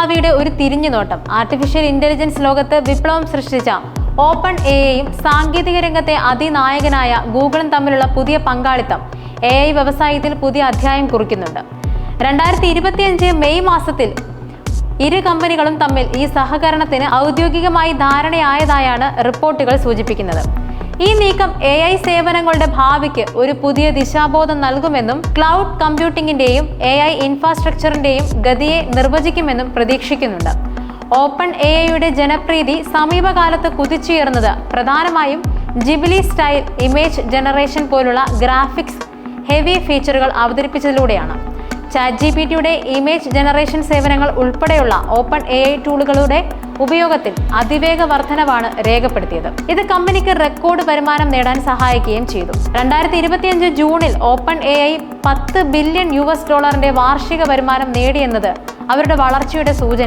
ഭാവിയുടെ ഒരു തിരിഞ്ഞുനോട്ടം. Artificial intelligence ലോകത്ത് വിപ്ലവം സൃഷ്ടിച്ച ഓപ്പൺ എ ഐയും സാങ്കേതിക രംഗത്തെ അതിനായകനായ ഗൂഗിളും തമ്മിലുള്ള പുതിയ പങ്കാളിത്തം എ ഐ വ്യവസായത്തിൽ പുതിയ അധ്യായം കുറിക്കുന്നുണ്ട്. രണ്ടായിരത്തി ഇരുപത്തിയഞ്ച് മെയ് മാസത്തിൽ ഇരു കമ്പനികളും തമ്മിൽ ഈ സഹകരണത്തിന് ഔദ്യോഗികമായി ധാരണയായതായാണ് റിപ്പോർട്ടുകൾ സൂചിപ്പിക്കുന്നത്. ഈ നീക്കം എ ഐ സേവനങ്ങളുടെ ഭാവിക്ക് ഒരു പുതിയ ദിശാബോധം നൽകുമെന്നും ക്ലൗഡ് കമ്പ്യൂട്ടിംഗിന്റെയും എ ഐ ഇൻഫ്രാസ്ട്രക്ചറിന്റെയും ഗതിയെ നിർവചിക്കുമെന്നും പ്രതീക്ഷിക്കുന്നുണ്ട്. ഓപ്പൺ എ ഐയുടെ ജനപ്രീതി സമീപകാലത്ത് കുതിച്ചുയർന്നത് പ്രധാനമായും ജിബിലി സ്റ്റൈൽ ഇമേജ് ജനറേഷൻ പോലുള്ള ഗ്രാഫിക്സ് ഹെവി ഫീച്ചറുകൾ അവതരിപ്പിച്ചതിലൂടെയാണ്. ചാറ്റ് ജി പി ടിയുടെ ഇമേജ് ജനറേഷൻ സേവനങ്ങൾ ഉൾപ്പെടെയുള്ള ഓപ്പൺ എ ഐ ടൂളുകളുടെ ഉപയോഗത്തിൽ അതിവേഗ വർധനവാണ് രേഖപ്പെടുത്തിയത്. ഇത് കമ്പനിക്ക് റെക്കോർഡ് വരുമാനം നേടാൻ സഹായിക്കുകയും ചെയ്തു. രണ്ടായിരത്തി ഇരുപത്തിയഞ്ച് ജൂണിൽ ഓപ്പൺ എ ഐ പത്ത് ബില്യൺ യു എസ് ഡോളറിന്റെ വാർഷിക വരുമാനം നേടിയെന്നത് അവരുടെ വളർച്ചയുടെ സൂചന